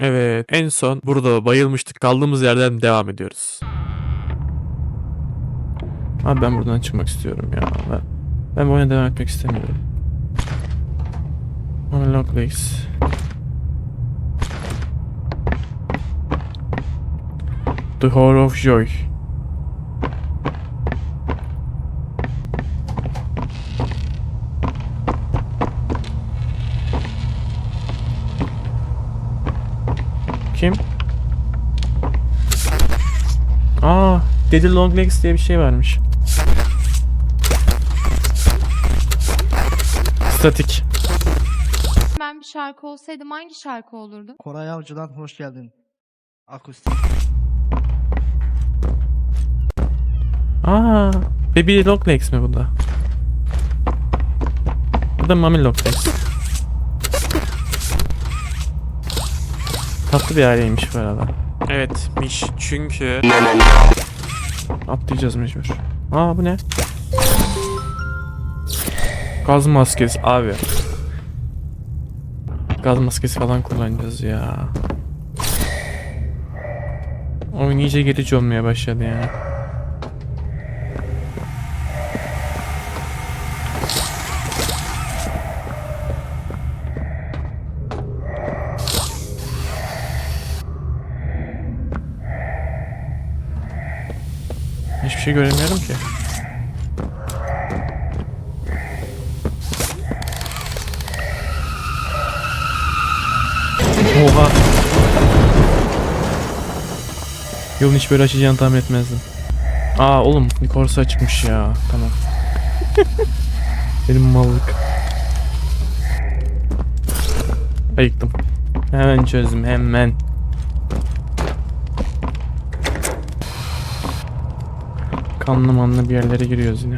Evet en son burada bayılmıştık. Kaldığımız yerden devam ediyoruz. Abi ben buradan çıkmak istiyorum ya. Ben, ben bu oyuna devam etmek istemiyorum. Unlock legs. The Horror of Joy. Kim? Aa, Daddy Long Legs diye bir şey varmış. Statik. Ben bir şarkı olsaydım hangi şarkı olurdu? Koray Avcı'dan hoş geldin. Akustik. Aa, Baby Long Legs mi bu da? Bu da Mami Long Legs. Tatlı bir aileymiş bu arada. Evetmiş çünkü... Atlayacağız mecbur. Aa bu ne? Gaz maskesi abi. Gaz maskesi falan kullanacağız ya. Oyun iyice gerici olmaya başladı yani. Şey göremiyorum ki. Oha. Yolun hiç böyle açacağını tahmin etmezdim. Aa oğlum Korsa açmış ya. Tamam. Benim mallık. Ayıktım. Hemen çözdüm hemen. Kanlı manlı bir yerlere giriyoruz yine.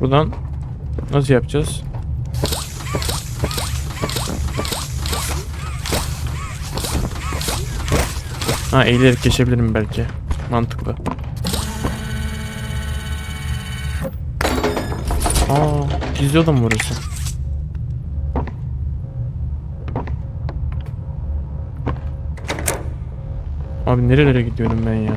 Buradan nasıl yapacağız? Ha eğilerek geçebilirim belki. Mantıklı. Aa, mı burası? Abi nerelere gidiyorum ben ya?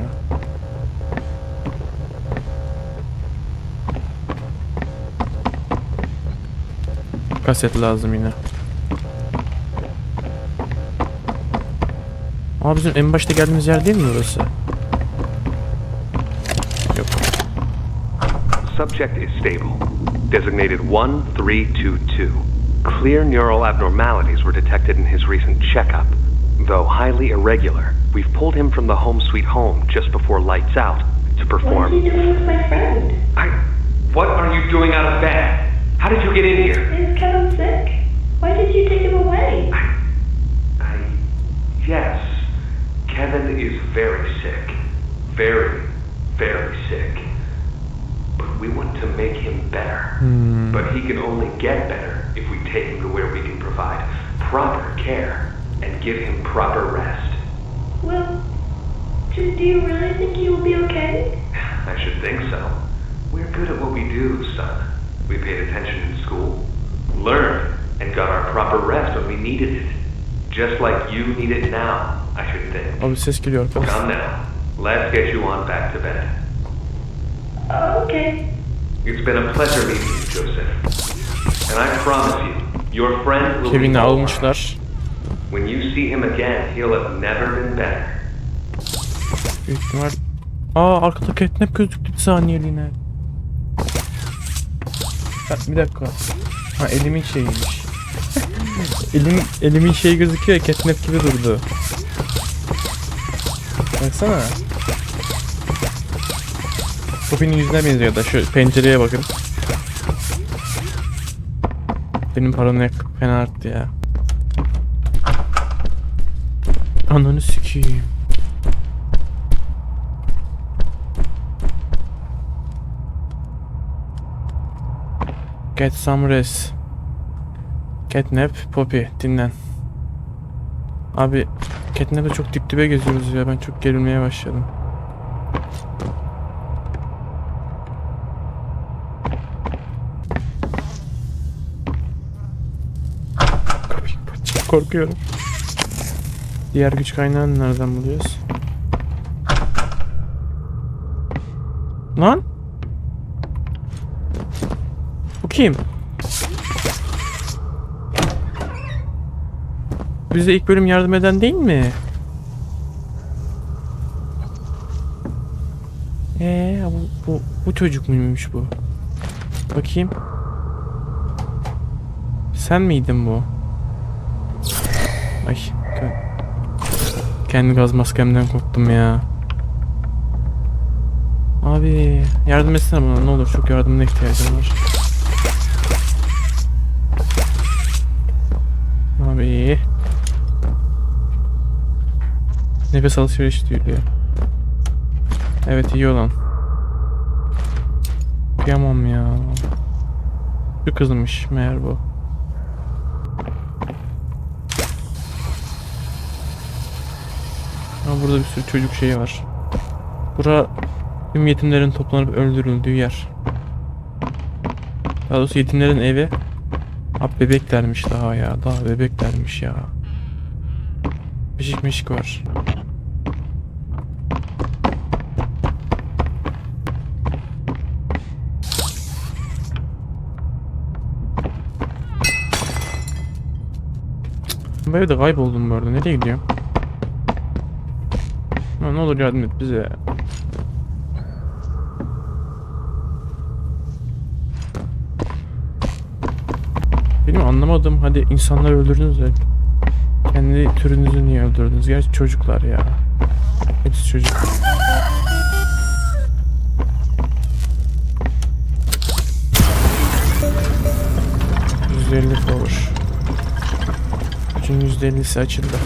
Kaset lazım yine. Abi bizim en başta geldiğimiz yer değil mi burası? Yok. Subject is stable. Designated 1322. Clear neural abnormalities were detected in his recent checkup. Though highly irregular, we've pulled him from the home sweet home just before lights out to What is he perform. doing with my friend? I. What are you doing out of bed? How did you get in here? Is Kevin sick? Why did you take him away? I. I. Yes. Kevin is very sick. Very, very sick. But we want to make him better. But he can only get better if we take him to where we can provide proper care and give him proper rest. Well, do, do you really think he will be okay? I should think so. We're good at what we do, son. We paid attention in school, learned, and got our proper rest when we needed it. Just like you need it now, I should think. Abi ses geliyor arkadan. Come now. Let's get you on back to bed. Oh, okay. It's been a pleasure meeting you, Joseph. And I promise you, your friend will Kevin'i almışlar. When you see him again, he'll have never been better. Büyük ihtimal. Aa arkada catnap gözüktü bir saniyeliğine. Ha, bir dakika. Ha elimin şeyiymiş. Elim, elimin şey gözüküyor ya catnap gibi durdu. Baksana. Poppy'nin yüzüne benziyor da şu pencereye bakın. Benim paranoyak fena arttı ya. Ananı sikeyim. Get some rest. Catnap, Poppy, dinlen. Abi, Catnap'e çok dip dibe geziyoruz ya. Ben çok gerilmeye başladım. Korkuyorum. Diğer güç kaynağını nereden buluyoruz? Lan? Bu kim? Bize ilk bölüm yardım eden değil mi? Ee, bu, bu, bu çocuk muymuş bu? Bakayım. Sen miydin bu? Ay. Kendi gaz maskemden korktum ya. Abi yardım etsene bana ne olur çok yardımına ihtiyacım var. Abi. Nefes alışveriş diyor. Evet iyi olan. Kıyamam ya. Bir kızmış meğer bu. Ha, burada bir sürü çocuk şeyi var. Bura tüm yetimlerin toplanıp öldürüldüğü yer. Daha doğrusu yetimlerin evi. Abi bebeklermiş daha ya. Daha bebeklermiş ya. Mişik mişik var. Ben evde kayboldum bu arada. Nereye gidiyorum? Ha, ne olur yardım et bize. Benim anlamadım. Hadi insanları öldürdünüz de kendi türünüzü niye öldürdünüz? Gerçi çocuklar ya. Hepsi çocuk. %50 power. Bütün %50'si açıldı.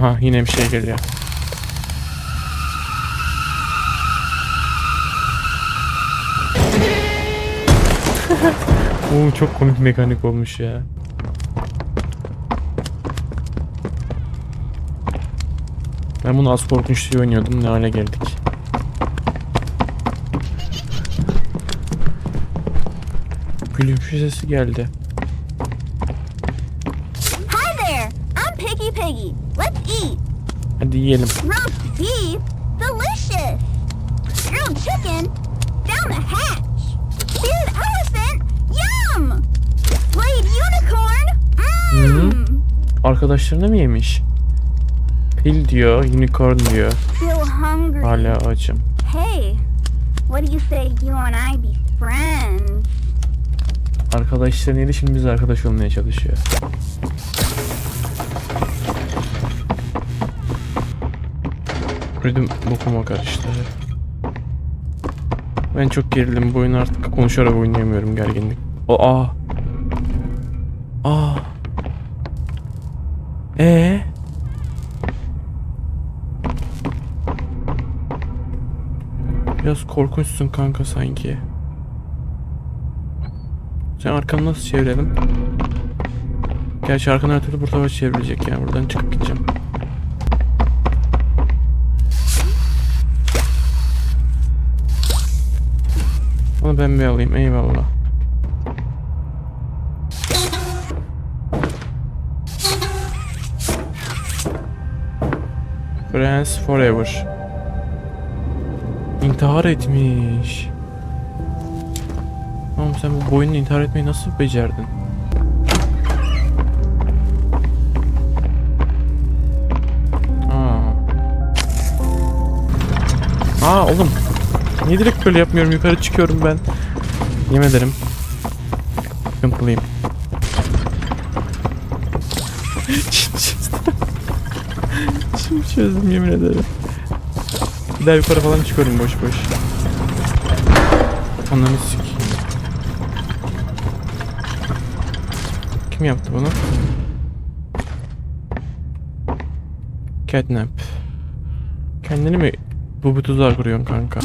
Aha yine bir şey geliyor. Oo çok komik mekanik olmuş ya. Ben bunu az korkunç diye oynuyordum. Ne hale geldik. Gülümşü sesi geldi. Piggy. Let's eat. Hadi yiyelim. Roast beef? Delicious! Grilled chicken? Down the hatch! Seared elephant? Yum! Played unicorn? Mmm! Arkadaşlarını mı yemiş? Pil diyor, unicorn diyor. Still hungry. Hala açım. Hey, what do you say you and I be friends? Arkadaşlarını yedi şimdi biz arkadaş olmaya çalışıyor. Rhythm bokuma karıştı. Ben çok gerildim bu oyunu artık konuşarak oynayamıyorum gerginlik. O aa. Aa. Ee? Biraz korkunçsun kanka sanki. Sen arkanı nasıl çevirelim? Gerçi arkanı her türlü burada çevrilecek yani buradan çıkıp gideceğim. Onu ben bir alayım eyvallah. Friends Forever. İntihar etmiş. Oğlum sen bu boyunla intihar etmeyi nasıl becerdin? Aa. Aa oğlum. Niye direkt böyle yapmıyorum? Yukarı çıkıyorum ben. Yemin ederim. Sıkıntılıyım. Şimdi çözdüm yemin ederim. Bir daha yukarı falan çıkıyorum boş boş. Ananı sikeyim. Kim yaptı bunu? Catnap. Kendini mi bu bir tuzağa kuruyorsun kanka?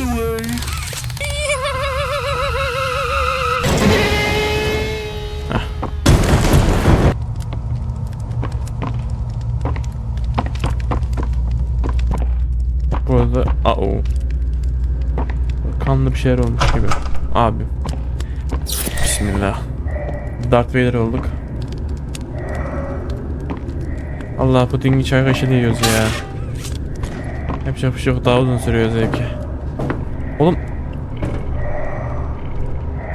Bu arada ao. Kanlı bir şeyler olmuş gibi. Abi. Bismillah. Darth Vader olduk. Allah pudingi çay kaşığı yiyoruz ya. Yapacak bir şey yok daha uzun sürüyor zevki. Oğlum.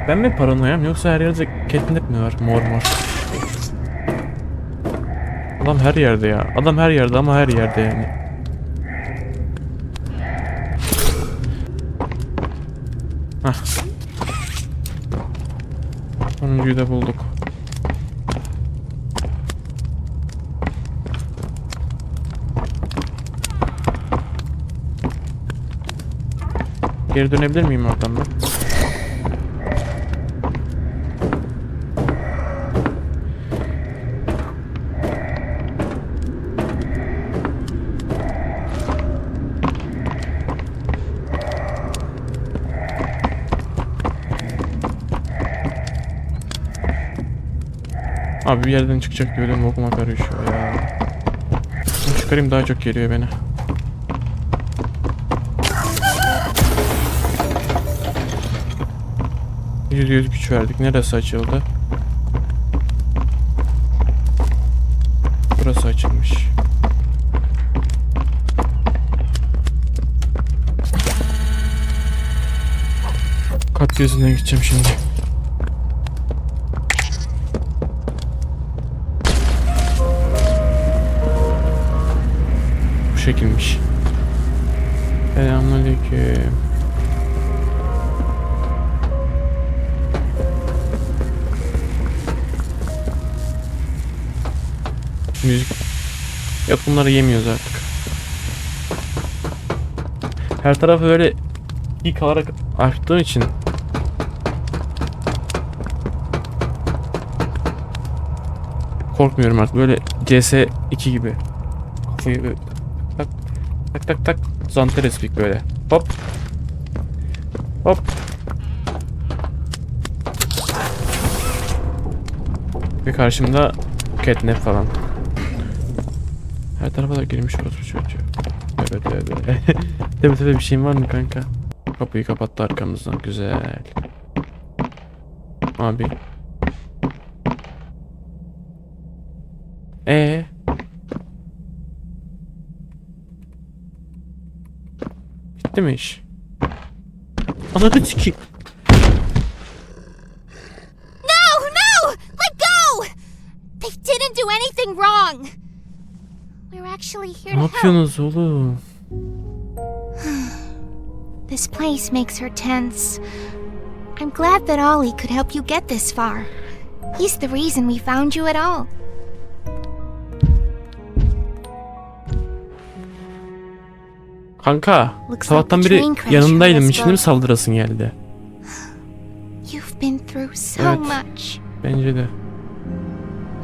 Ben mi paranoyam yoksa her yerde catnip mi var mor mor? Adam her yerde ya. Adam her yerde ama her yerde yani. Sonuncuyu da bulduk. Geri dönebilir miyim oradan ben? Abi bir yerden çıkacak benim okuma karışıyor ya. Bunu çıkarayım daha çok geliyor beni. Yüzde yüz güç verdik. Neresi açıldı? Burası açılmış. Kat gözünden gideceğim şimdi. Şekilmiş. Selamünaleyküm. Müzik. Yok bunları yemiyoruz artık. Her tarafı böyle ilk alarak açtığın için korkmuyorum artık böyle CS2 gibi kafayı tak tak tak. Zanteres böyle. Hop. Hop. Ve karşımda catnap falan. Her tarafa da girmiş orası çocuğu. Evet evet evet tabii bir şeyin var mı kanka? Kapıyı kapattı arkamızdan. Güzel. Abi. E Bitti mi iş? Ananı sikeyim. No, no! Let go! They didn't do anything wrong. We're actually here Ne to help. yapıyorsunuz oğlum? This place makes her tense. I'm glad that Ollie could help you get this far. He's the reason we found you at all. Kanka, sabahtan beri yanındaydım. Şimdi mi saldırasın geldi? Evet. Bence de.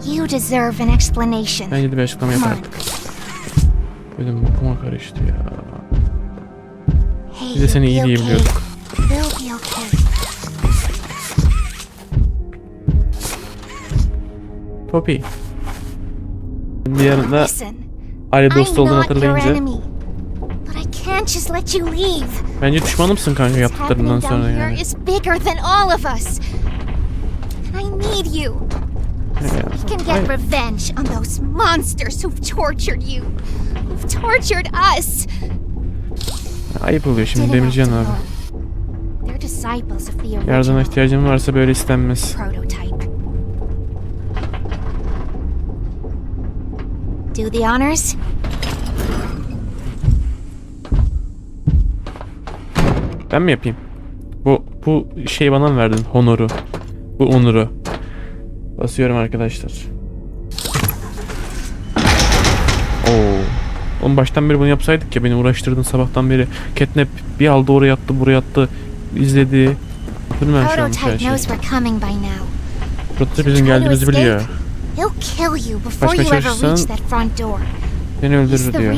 You deserve an explanation. Bence de bir açıklama yap artık. Benim bokuma karıştı ya. Biz de seni iyi you'll be diye okay. biliyorduk. We'll be okay. Poppy. Bir yanında aile dostu olduğunu hatırlayınca enemy. But I can't just let you leave. bence düşmanımsın kanka yaptıklarından sonra yani. is bigger than all of us. I need you. We can get revenge on those monsters who've tortured you. Who've tortured us. Ayıp oluyor şimdi Demircan abi. Yardıma ihtiyacın varsa böyle istenmez. Do the honors? Ben mi yapayım? Bu bu şey bana mı verdin? Honoru. Bu onuru. Basıyorum arkadaşlar. Oo. Oğlum baştan beri bunu yapsaydık ya beni uğraştırdın sabahtan beri. Catnap bir aldı oraya attı buraya attı. izledi. Bilmem şu an her Prototype şey. knows we're coming by now. Prototyp bizim geldiğimizi biliyor. Ever çalışırsan He's öldürür diyor.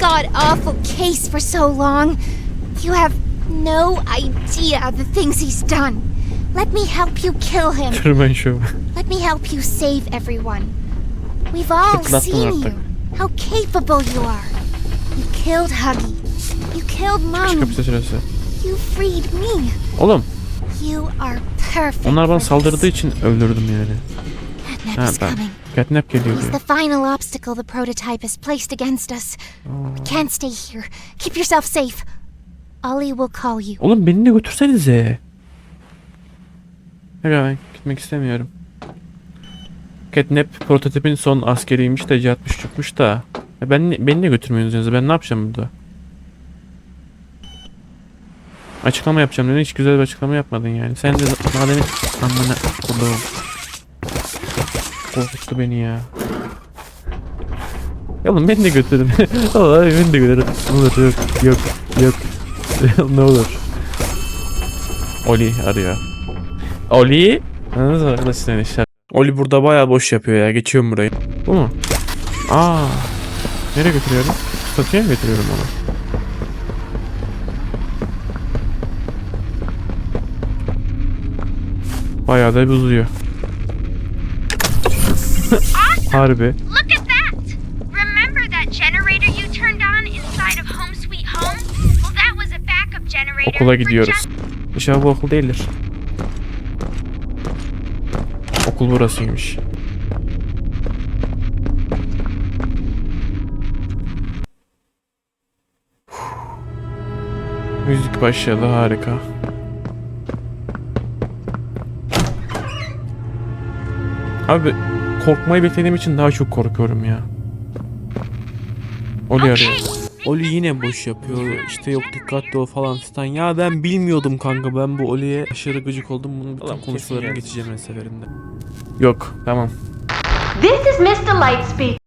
god awful case for so long. You have no idea the things he's done. Let me help you kill him. Truman Show. Let me help you save everyone. We've all seen you. How capable you are. You killed Huggy. You killed Mom. You freed me. Oğlum You are perfect. onlar bana saldırdığı için öldürdüm yani. Catnap is coming. Catnap geliyor diyor. the final obstacle the prototype has placed against us. We can't stay here. Keep yourself safe. Ollie will call you. Oğlum beni de götürsenize. Aga ben gitmek istemiyorum. Catnap prototipin son askeriymiş de yatmış çıkmış da. Ya ben beni de götürmüyorsunuz ben ne yapacağım burada? Açıklama yapacağım dedin hiç güzel bir açıklama yapmadın yani. Sen de madem amına koduğum. Korkuttu beni ya. Ya oğlum beni de götürün. Allah beni de götürün. Olur yok yok yok. Ne olur. Oli arıyor. Oli? Anladınız mı arkadaşlar işte. Oli burada bayağı boş yapıyor ya. Geçiyorum burayı. Bu mu? Aa. Nereye götürüyorum? Statüye mi götürüyorum onu? Bayağı da bir uzuyor. Harbi. Okula gidiyoruz. İnşallah bu okul değildir. Okul burasıymış. Müzik başladı harika. Abi korkmayı beklediğim için daha çok korkuyorum ya. Oli arıyor. Oli yine boş yapıyor. İşte yok dikkatli ol falan filan. Ya ben bilmiyordum kanka. Ben bu Oli'ye aşırı gıcık oldum. Bunun bütün konuşmalarını geçeceğim her seferinde. Yok tamam. This is Mr. Lightspeed.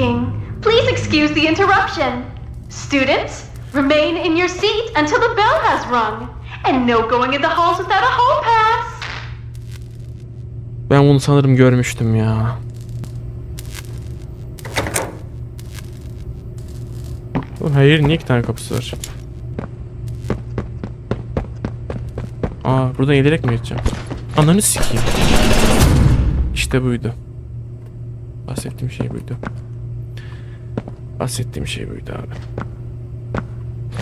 Speaking. Please excuse the interruption. Students, remain in your seat until the bell has rung. And no going in the halls without a hall pass. Ben bunu sanırım görmüştüm ya. Oğlum hayır niye iki tane kapısı var? Aa buradan eğilerek mi geçeceğim? Ananı sikeyim. İşte buydu. Bahsettiğim şey buydu. Bahsettiğim şey buydu abi.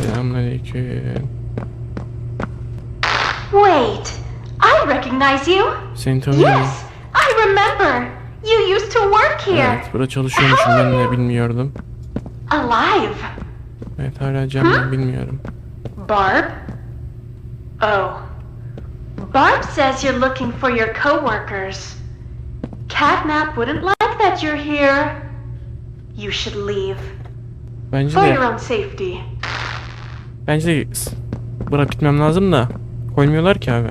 Selamünaleyküm. Wait, I recognize you. Seni tanıyorum. Yes, I remember. You used to work here. Evet, burada çalışıyormuşum ben de bilmiyordum. Alive. Evet hala canlı bilmiyorum. Barb? Oh. Barb says you're looking for your coworkers. Catnap wouldn't like that you're here. You should leave. Bence For your de, own safety. bence de bırak gitmem lazım da koymuyorlar ki abi.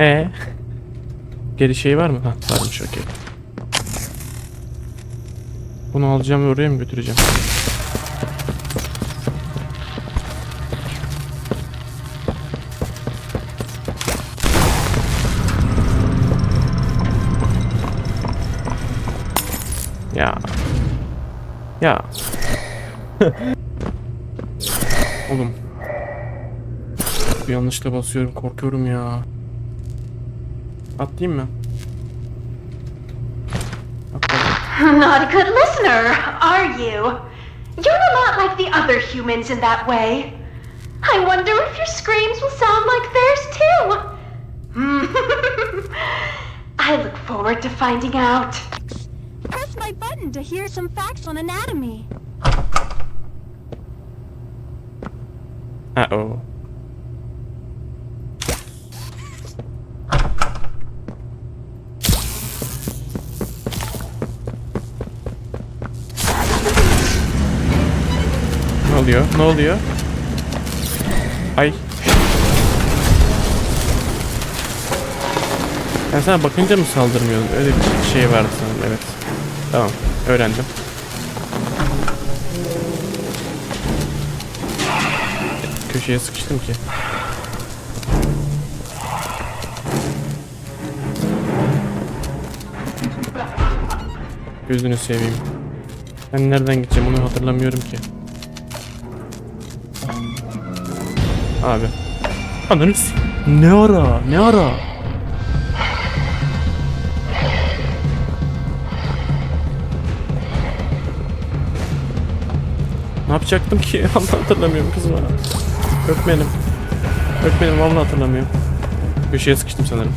E Geri şey var mı? Ha varmış okey. Bunu alacağım ve oraya mı götüreceğim? Ya. Ya. Oğlum. Yanlışla basıyorum korkuyorum ya. Atlayayım mı? Atladım. Not a good listener, are you? You're a lot like the other humans in that way. I wonder if your screams will sound like theirs too. I look forward to finding out. Press my button to hear some facts on anatomy. Uh oluyor? Ne oluyor? Ay. Ben sana bakınca mı saldırmıyordun? Öyle bir şey vardı sanırım evet. Tamam öğrendim. Köşeye sıkıştım ki. Gözünü seveyim. Ben nereden gideceğim onu hatırlamıyorum ki. Abi. Ananı Ne ara? Ne ara? Ne yapacaktım ki? Allah hatırlamıyorum kızım. Öpmenim. Öpmenim vallahi hatırlamıyorum. Köşeye sıkıştım sanırım.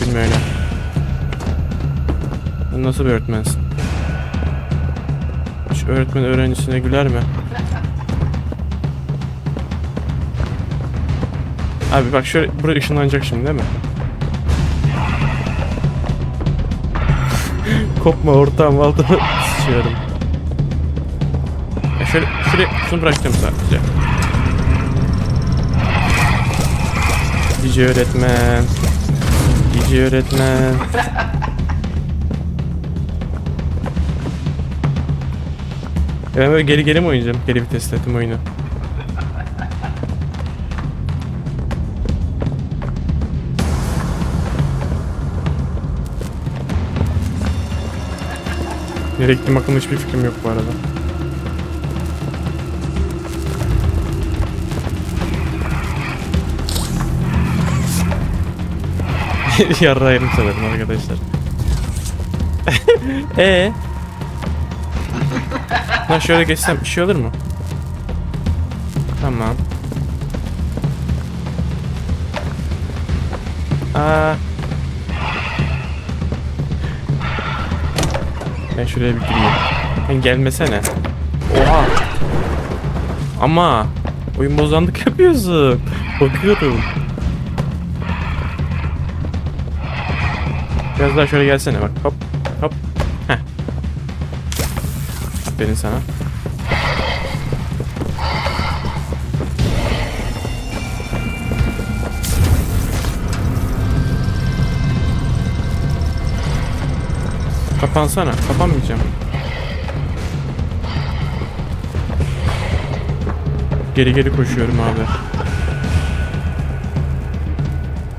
Bilmiyorum nasıl bir öğretmensin? Öğretmen öğrencisine güler mi? Abi bak şöyle buraya ışınlanacak şimdi değil mi? Kopma ortağım altıma sıçıyorum. Ya şöyle şuraya şunu bırakacağım sadece. Cici öğretmen. Cici öğretmen. Ben böyle geri geri mi oynayacağım? Geri vitesle tüm oyunu. Nereye gittiğim hakkında hiçbir fikrim yok bu arada. Yarrağım sanırım arkadaşlar. Ee? Lan şöyle geçsem bir şey olur mu? Tamam. Aa. Ben şuraya bir gireyim. Sen gelmesene. Oha. Ama oyun bozanlık yapıyorsun. Bakıyorum. Biraz daha şöyle gelsene bak. Hop Aferin sana. Kapansana. Kapanmayacağım. Geri geri koşuyorum abi.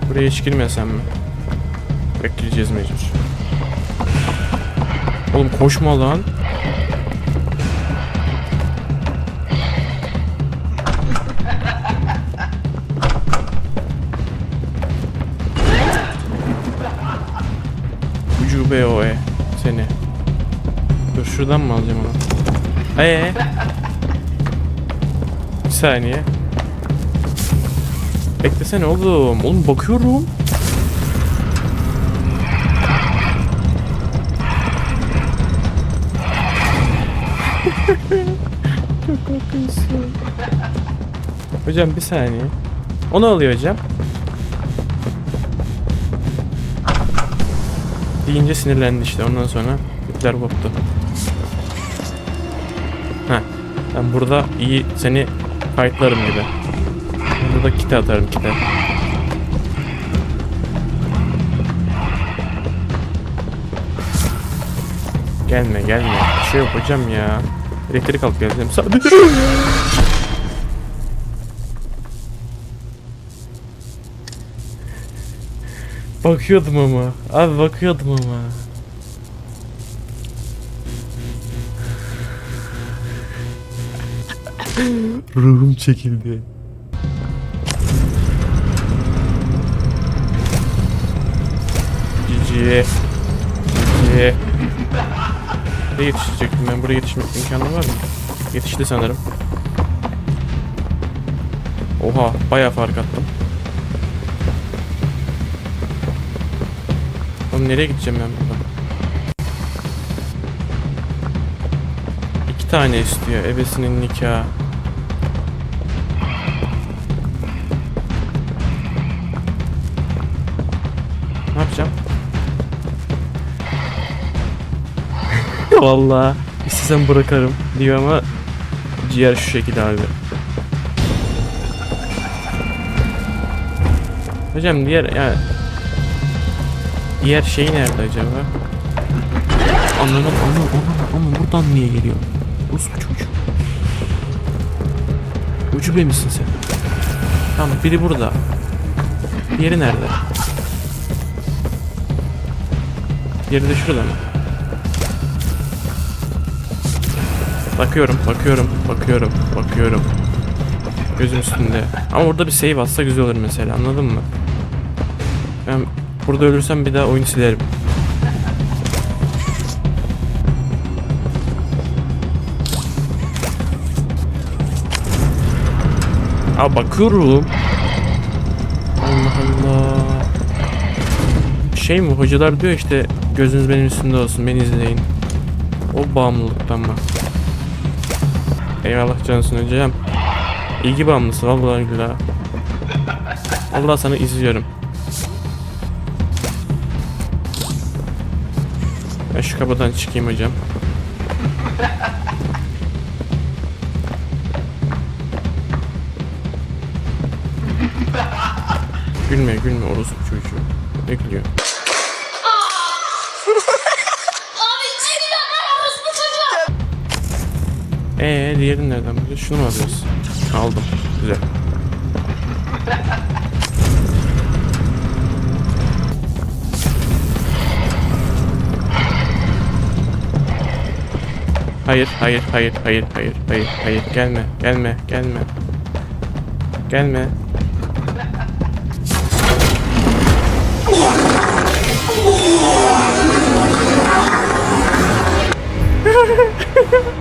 Buraya hiç girmesem mi? Bekleyeceğiz mecbur. Oğlum koşma lan. Şuradan mı alacağım onu? Ee? Bir saniye. Beklesene oğlum. Oğlum bakıyorum. Çok korkuyorsun. Hocam bir saniye. Onu alıyor hocam. Deyince sinirlendi işte ondan sonra ipler koptu. Burada iyi seni kayıtlarım gibi. Burada kite atarım kite. Gelme gelme. Bir şey hocam ya. Elektrik alıp geleceğim sadece. Bakıyordum ama. Abi bakıyordum ama. Ruhum çekildi. Cici. Cici. Nereye yetişecektim ben? Buraya yetişmek imkanı var mı? Yetişti sanırım. Oha bayağı fark attım. Oğlum nereye gideceğim ben buradan? İki tane istiyor ebesinin nikahı. Vallahi istesem bırakarım diyor ama ciğer şu şekilde abi. Hocam diğer yani diğer şey nerede acaba? Ananı ananı ananı ama buradan niye geliyor? Rus bu çocuk. Ucube misin sen? Tamam biri burada. Diğeri nerede? Diğeri de şurada mı? Bakıyorum, bakıyorum, bakıyorum, bakıyorum. Gözüm üstünde. Ama orada bir save atsa güzel olur mesela anladın mı? Ben burada ölürsem bir daha oyunu silerim. Aa bakıyorum. Allah Allah. Şey mi hocalar diyor işte gözünüz benim üstünde olsun beni izleyin. O bağımlılıktan mı? Eyvallah cansın hocam. İlgi bağımlısı vallahi billahi. Allah sana izliyorum. Ben şu kapıdan çıkayım hocam. Gülme gülme orospu çocuğu. Ne gülüyor? Ee diğerini nereden bulacağız? Şunu mu alacağız? Aldım. Güzel. Hayır, hayır, hayır, hayır, hayır, hayır, hayır. Gelme, gelme, gelme. Gelme.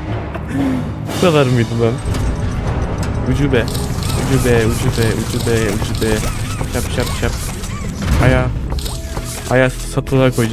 Bu kadar mıydı lan? Ucube. Ucube, ucube, ucube, ucube. Şap şap şap. Aya. Aya satılığa koyacağım.